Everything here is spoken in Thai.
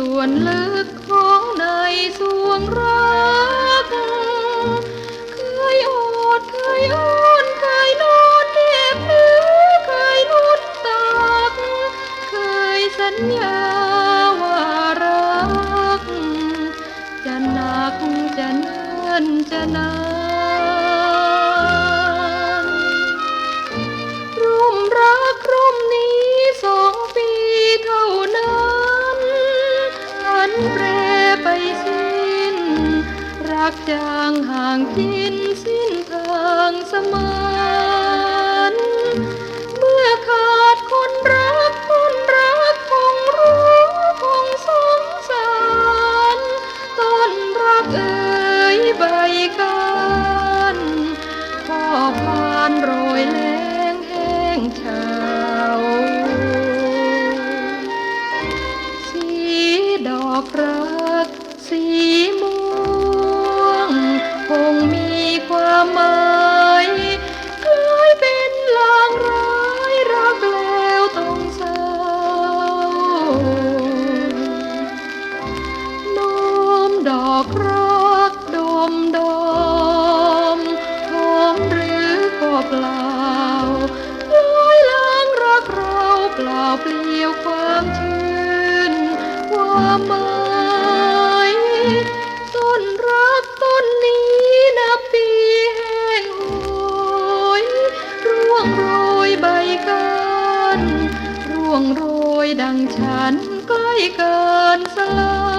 ส่วนลึกของในสวงรัก เคยอดเคยอ้นเคยนอนเด็บหรือเคยนุดตัก เคยสัญญาว่ารัก จะหนักจะเนินจะนาน รักจางห่างกินสิ้นทางสมานเมื่อขาดคนรักคนรักคงรู้คงสงสารต้นรักเอ่ยใบกันพ่อพานโรยแรงแห้งเฉาสีดอกรักสี วความชื่นความหมายต้นรักต้นนี้นับปีแห้งโหยร่วงโรยใบกันร่วงโรยดังฉันใกล้เกินสลาย